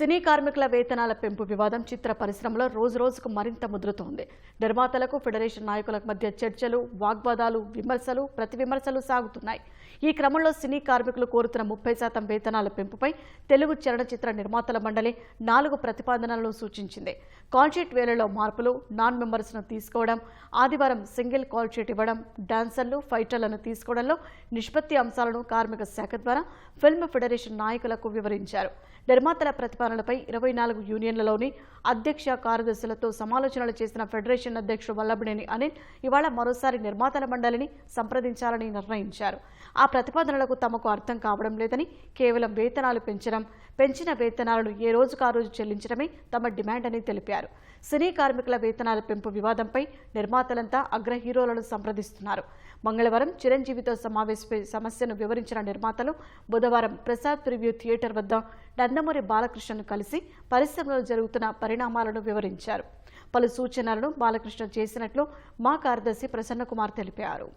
సినీ కార్మికుల వేతనాల పెంపు వివాదం చిత్ర పరిశ్రమలో రోజు రోజుకు మరింత ముదురుతోంది. నిర్మాతలకు ఫెడరేషన్ నాయకులకు మధ్య చర్చలు వాగ్వాదాలు విమర్శలు ప్రతి విమర్శలు సాగుతున్నాయి. ఈ క్రమంలో సినీ కార్మికులు కోరుతున్న ముప్పై శాతం వేతనాల పెంపుపై తెలుగు చలనచిత్ర నిర్మాతల మండలి నాలుగు ప్రతిపాదనలను సూచించింది. కాల్షీట్ వేలలో మార్పులు నాన్ మెంబర్స్ను తీసుకోవడం ఆదివారం సింగిల్ కాల్షీట్ ఇవ్వడం డాన్సర్లు ఫైటర్లను తీసుకోవడంలో నిష్పత్తి అంశాలను కార్మిక శాఖ ద్వారా ఫిల్మ్ ఫెడరేషన్ నాయకులకు వివరించారు. నిర్మాతల ప్రతిపాదనలపై ఇరవై నాలుగు యూనియన్లలోని అధ్యక్ష కార్యదర్శులతో సమాలోచనలు చేసిన ఫెడరేషన్ అధ్యక్షుడు వల్లభనేని అనిల్ ఇవాళ మరోసారి నిర్మాతల మండలిని సంప్రదించాలని నిర్ణయించారు. ఆ ప్రతిపాదనలకు తమకు అర్థం కావడం లేదని కేవలం వేతనాలు పెంచడం పెంచిన వేతనాలను ఏ రోజుకు ఆ రోజు చెల్లించడమే తమ డిమాండ్ అని తెలిపారు. సినీ కార్మికుల వేతనాల పెంపు వివాదంపై నిర్మాతలంతా అగ్ర హీరోలను సంప్రదిస్తున్నారు. మంగళవారం చిరంజీవితో సమావేశపై సమస్యను వివరించిన నిర్మాతలు బుధవారం ప్రసాద్ ప్రివ్యూ థియేటర్ వద్ద నందమూరి బాలకృష్ణను కలిసి పరిశ్రమలో జరుగుతున్న పరిణామాలను వివరించారు. పలు సూచనలను బాలకృష్ణ చేసినట్లు మా కార్యదర్శి ప్రసన్నకుమార్ తెలిపారు.